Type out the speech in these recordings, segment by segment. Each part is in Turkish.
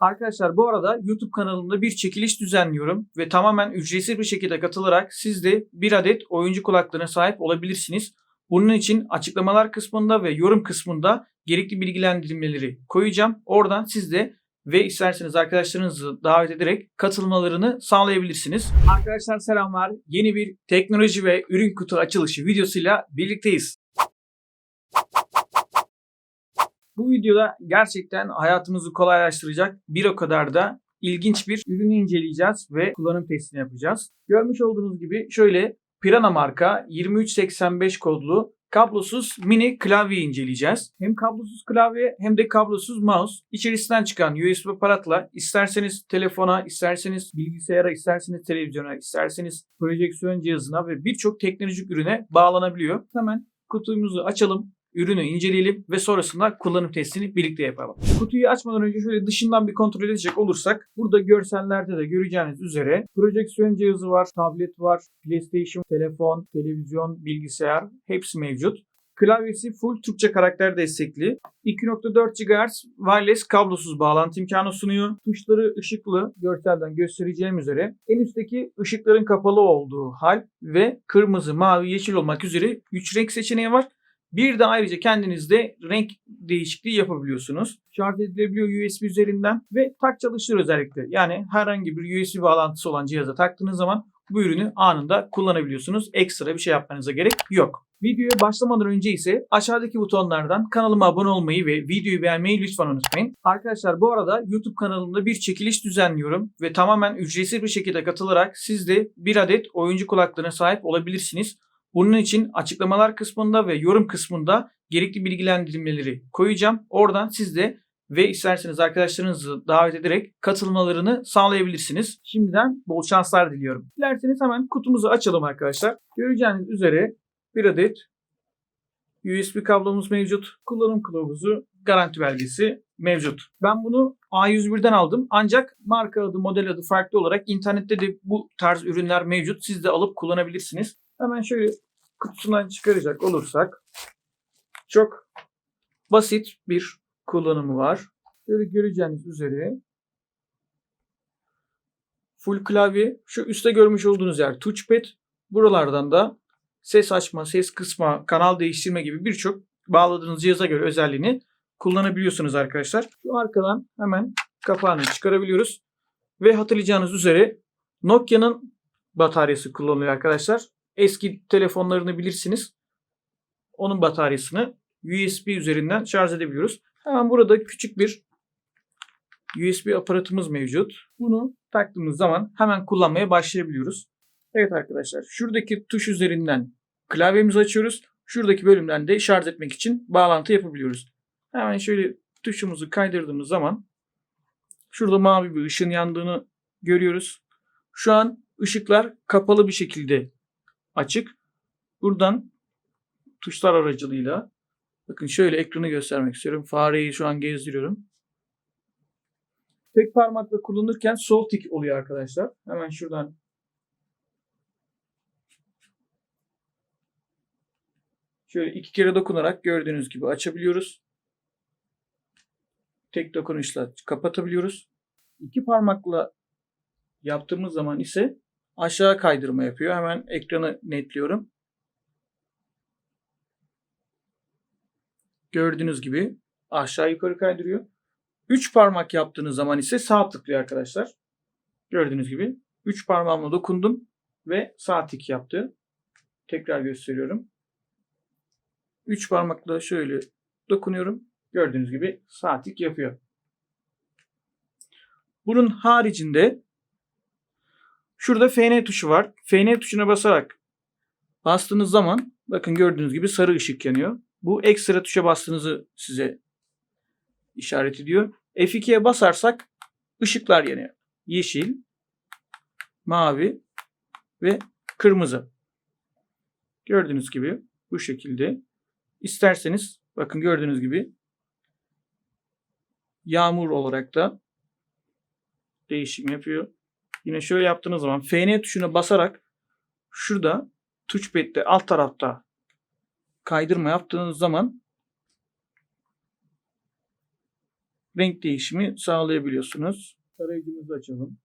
Arkadaşlar bu arada YouTube kanalımda bir çekiliş düzenliyorum ve tamamen ücretsiz bir şekilde katılarak siz de bir adet oyuncu kulaklığına sahip olabilirsiniz. Bunun için açıklamalar kısmında ve yorum kısmında gerekli bilgilendirmeleri koyacağım. Oradan siz de ve isterseniz arkadaşlarınızı davet ederek katılmalarını sağlayabilirsiniz. Arkadaşlar selamlar. Yeni bir teknoloji ve ürün kutu açılışı videosuyla birlikteyiz. Bu videoda gerçekten hayatımızı kolaylaştıracak bir o kadar da ilginç bir ürünü inceleyeceğiz ve kullanım testini yapacağız. Görmüş olduğunuz gibi şöyle Pirana marka 2385 kodlu kablosuz mini klavye inceleyeceğiz. Hem kablosuz klavye hem de kablosuz mouse. İçerisinden çıkan USB aparatla isterseniz telefona, isterseniz bilgisayara, isterseniz televizyona, isterseniz projeksiyon cihazına ve birçok teknolojik ürüne bağlanabiliyor. Hemen kutumuzu açalım ürünü inceleyelim ve sonrasında kullanım testini birlikte yapalım. Kutuyu açmadan önce şöyle dışından bir kontrol edecek olursak burada görsellerde de göreceğiniz üzere projeksiyon cihazı var, tablet var, PlayStation, telefon, televizyon, bilgisayar hepsi mevcut. Klavyesi full Türkçe karakter destekli. 2.4 GHz wireless kablosuz bağlantı imkanı sunuyor. Tuşları ışıklı görselden göstereceğim üzere. En üstteki ışıkların kapalı olduğu hal ve kırmızı, mavi, yeşil olmak üzere 3 renk seçeneği var. Bir de ayrıca kendinizde renk değişikliği yapabiliyorsunuz. Şarj edilebiliyor USB üzerinden ve tak çalıştır özellikle. Yani herhangi bir USB bağlantısı olan cihaza taktığınız zaman bu ürünü anında kullanabiliyorsunuz. Ekstra bir şey yapmanıza gerek yok. Videoya başlamadan önce ise aşağıdaki butonlardan kanalıma abone olmayı ve videoyu beğenmeyi lütfen unutmayın. Arkadaşlar bu arada YouTube kanalımda bir çekiliş düzenliyorum ve tamamen ücretsiz bir şekilde katılarak siz de bir adet oyuncu kulaklığına sahip olabilirsiniz. Bunun için açıklamalar kısmında ve yorum kısmında gerekli bilgilendirmeleri koyacağım. Oradan siz de ve isterseniz arkadaşlarınızı davet ederek katılmalarını sağlayabilirsiniz. Şimdiden bol şanslar diliyorum. Dilerseniz hemen kutumuzu açalım arkadaşlar. Göreceğiniz üzere bir adet USB kablomuz mevcut. Kullanım kılavuzu, garanti belgesi mevcut. Ben bunu A101'den aldım. Ancak marka adı, model adı farklı olarak internette de bu tarz ürünler mevcut. Siz de alıp kullanabilirsiniz. Hemen şöyle kutusundan çıkaracak olursak çok basit bir kullanımı var. Böyle göreceğiniz üzere full klavye şu üstte görmüş olduğunuz yer touchpad. Buralardan da ses açma, ses kısma, kanal değiştirme gibi birçok bağladığınız cihaza göre özelliğini kullanabiliyorsunuz arkadaşlar. Şu arkadan hemen kapağını çıkarabiliyoruz. Ve hatırlayacağınız üzere Nokia'nın bataryası kullanılıyor arkadaşlar. Eski telefonlarını bilirsiniz. Onun bataryasını USB üzerinden şarj edebiliyoruz. Hemen burada küçük bir USB aparatımız mevcut. Bunu taktığımız zaman hemen kullanmaya başlayabiliyoruz. Evet arkadaşlar şuradaki tuş üzerinden klavyemizi açıyoruz. Şuradaki bölümden de şarj etmek için bağlantı yapabiliyoruz. Hemen şöyle tuşumuzu kaydırdığımız zaman şurada mavi bir ışın yandığını görüyoruz. Şu an ışıklar kapalı bir şekilde açık. Buradan tuşlar aracılığıyla bakın şöyle ekranı göstermek istiyorum. Fareyi şu an gezdiriyorum. Tek parmakla kullanırken sol tik oluyor arkadaşlar. Hemen şuradan şöyle iki kere dokunarak gördüğünüz gibi açabiliyoruz. Tek dokunuşla kapatabiliyoruz. İki parmakla yaptığımız zaman ise aşağı kaydırma yapıyor. Hemen ekranı netliyorum. Gördüğünüz gibi aşağı yukarı kaydırıyor. 3 parmak yaptığınız zaman ise sağ tıklıyor arkadaşlar. Gördüğünüz gibi 3 parmağımla dokundum ve sağ tık yaptı. Tekrar gösteriyorum. 3 parmakla şöyle dokunuyorum. Gördüğünüz gibi sağ tık yapıyor. Bunun haricinde Şurada FN tuşu var. FN tuşuna basarak bastığınız zaman bakın gördüğünüz gibi sarı ışık yanıyor. Bu ekstra tuşa bastığınızı size işaret ediyor. F2'ye basarsak ışıklar yanıyor. Yeşil, mavi ve kırmızı. Gördüğünüz gibi bu şekilde. İsterseniz bakın gördüğünüz gibi yağmur olarak da değişim yapıyor. Yine şöyle yaptığınız zaman FN tuşuna basarak şurada touchpad'de alt tarafta kaydırma yaptığınız zaman renk değişimi sağlayabiliyorsunuz. Tarayıcımızı açalım.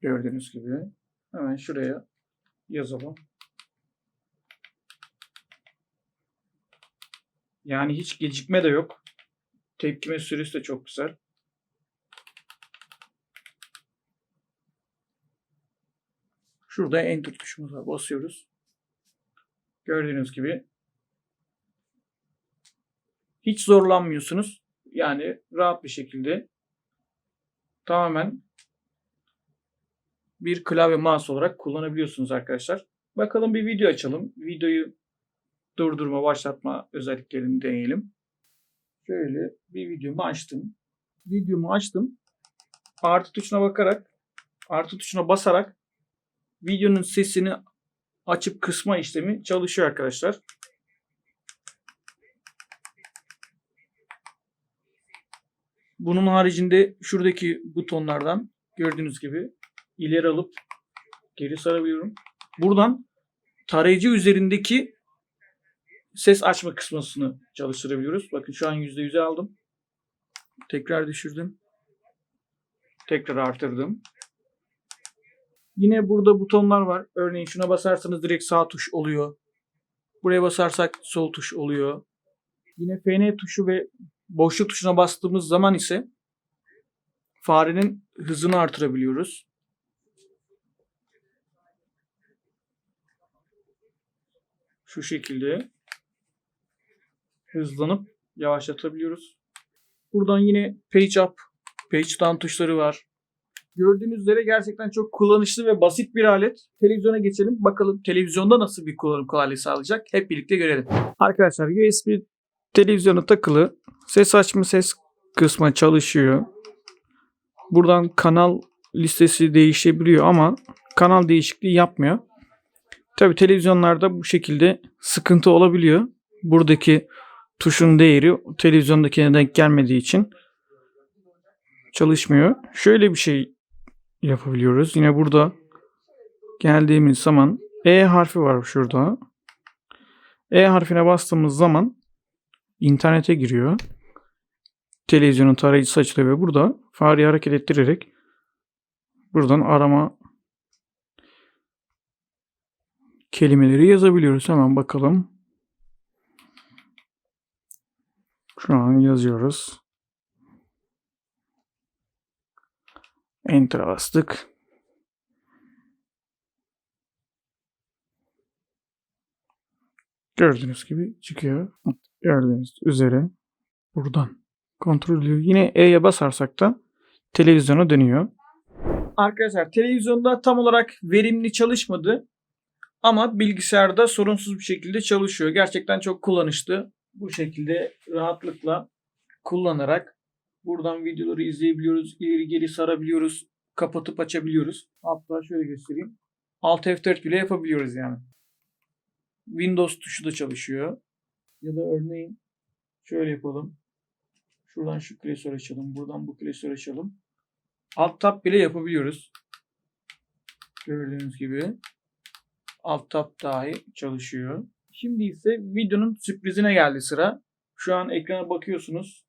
Gördüğünüz gibi. Hemen şuraya yazalım. Yani hiç gecikme de yok. Tepkime süresi de çok güzel. Şurada enter tuşumuz var. Basıyoruz. Gördüğünüz gibi hiç zorlanmıyorsunuz. Yani rahat bir şekilde tamamen bir klavye mouse olarak kullanabiliyorsunuz arkadaşlar. Bakalım bir video açalım. Videoyu durdurma, başlatma özelliklerini deneyelim. Şöyle bir videomu açtım. Videomu açtım. Artı tuşuna bakarak, artı tuşuna basarak videonun sesini açıp kısma işlemi çalışıyor arkadaşlar. Bunun haricinde şuradaki butonlardan gördüğünüz gibi ileri alıp geri sarabiliyorum. Buradan tarayıcı üzerindeki ses açma kısmını çalıştırabiliyoruz. Bakın şu an %100'e aldım. Tekrar düşürdüm. Tekrar artırdım. Yine burada butonlar var. Örneğin şuna basarsanız direkt sağ tuş oluyor. Buraya basarsak sol tuş oluyor. Yine FN tuşu ve boşluk tuşuna bastığımız zaman ise farenin hızını artırabiliyoruz. Şu şekilde hızlanıp yavaşlatabiliyoruz. Buradan yine page up, page down tuşları var. Gördüğünüz üzere gerçekten çok kullanışlı ve basit bir alet. Televizyona geçelim. Bakalım televizyonda nasıl bir kullanım kolaylığı sağlayacak. Hep birlikte görelim. Arkadaşlar USB televizyona takılı. Ses açma ses kısmı çalışıyor. Buradan kanal listesi değişebiliyor ama kanal değişikliği yapmıyor. Tabi televizyonlarda bu şekilde sıkıntı olabiliyor. Buradaki tuşun değeri televizyondakine denk gelmediği için çalışmıyor. Şöyle bir şey yapabiliyoruz. Yine burada geldiğimiz zaman E harfi var şurada. E harfine bastığımız zaman internete giriyor. Televizyonun tarayıcısı açılıyor ve burada fareyi hareket ettirerek buradan arama kelimeleri yazabiliyoruz. Hemen bakalım. Şu an yazıyoruz. Enter bastık. Gördüğünüz gibi çıkıyor. Gördüğünüz üzere buradan kontrol ediyor. Yine E'ye basarsak da televizyona dönüyor. Arkadaşlar televizyonda tam olarak verimli çalışmadı. Ama bilgisayarda sorunsuz bir şekilde çalışıyor. Gerçekten çok kullanışlı. Bu şekilde rahatlıkla kullanarak buradan videoları izleyebiliyoruz. İleri geri sarabiliyoruz. Kapatıp açabiliyoruz. Hatta şöyle göstereyim. Alt F4 bile yapabiliyoruz yani. Windows tuşu da çalışıyor. Ya da örneğin şöyle yapalım. Şuradan şu klasör açalım. Buradan bu klasör açalım. Alt tab bile yapabiliyoruz. Gördüğünüz gibi. Alt tab dahi çalışıyor. Şimdi ise videonun sürprizine geldi sıra. Şu an ekrana bakıyorsunuz.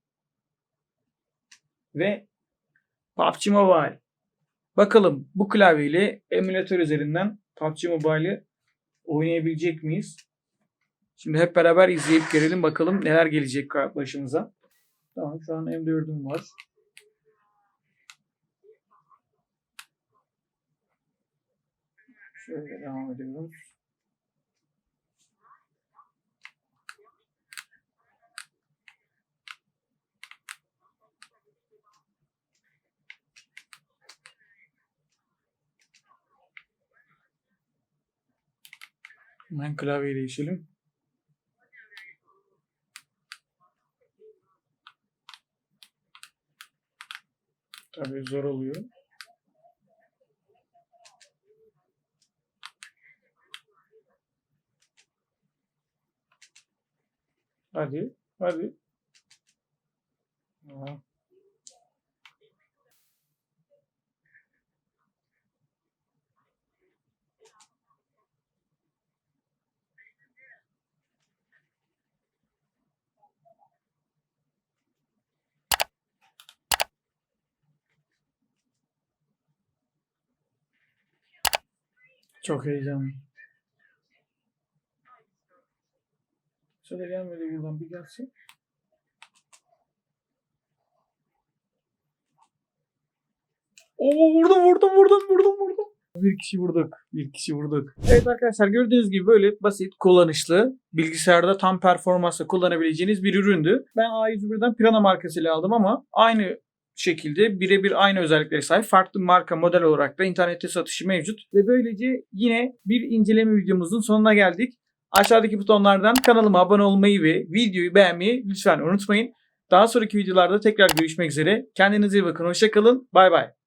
Ve PUBG Mobile. Bakalım bu klavyeyle emülatör üzerinden PUBG Mobile'ı oynayabilecek miyiz? Şimdi hep beraber izleyip görelim bakalım neler gelecek başımıza. Tamam şu an M4'üm var. Şöyle devam ediyoruz. Hemen klavyeyi değişelim. Tabii zor oluyor. Hadi, hadi. Aa. Çok heyecanlı. Şöyle gelmedi buradan bir gelsin. Oo vurdum vurdum vurdum vurdum vurdum. Bir kişi vurduk. Bir kişi vurduk. Evet arkadaşlar gördüğünüz gibi böyle basit, kullanışlı, bilgisayarda tam performansla kullanabileceğiniz bir üründü. Ben A101'den Pirana markasıyla aldım ama aynı şekilde birebir aynı özelliklere sahip farklı marka model olarak da internette satışı mevcut. Ve böylece yine bir inceleme videomuzun sonuna geldik. Aşağıdaki butonlardan kanalıma abone olmayı ve videoyu beğenmeyi lütfen unutmayın. Daha sonraki videolarda tekrar görüşmek üzere. Kendinize iyi bakın. Hoşçakalın. Bay bay.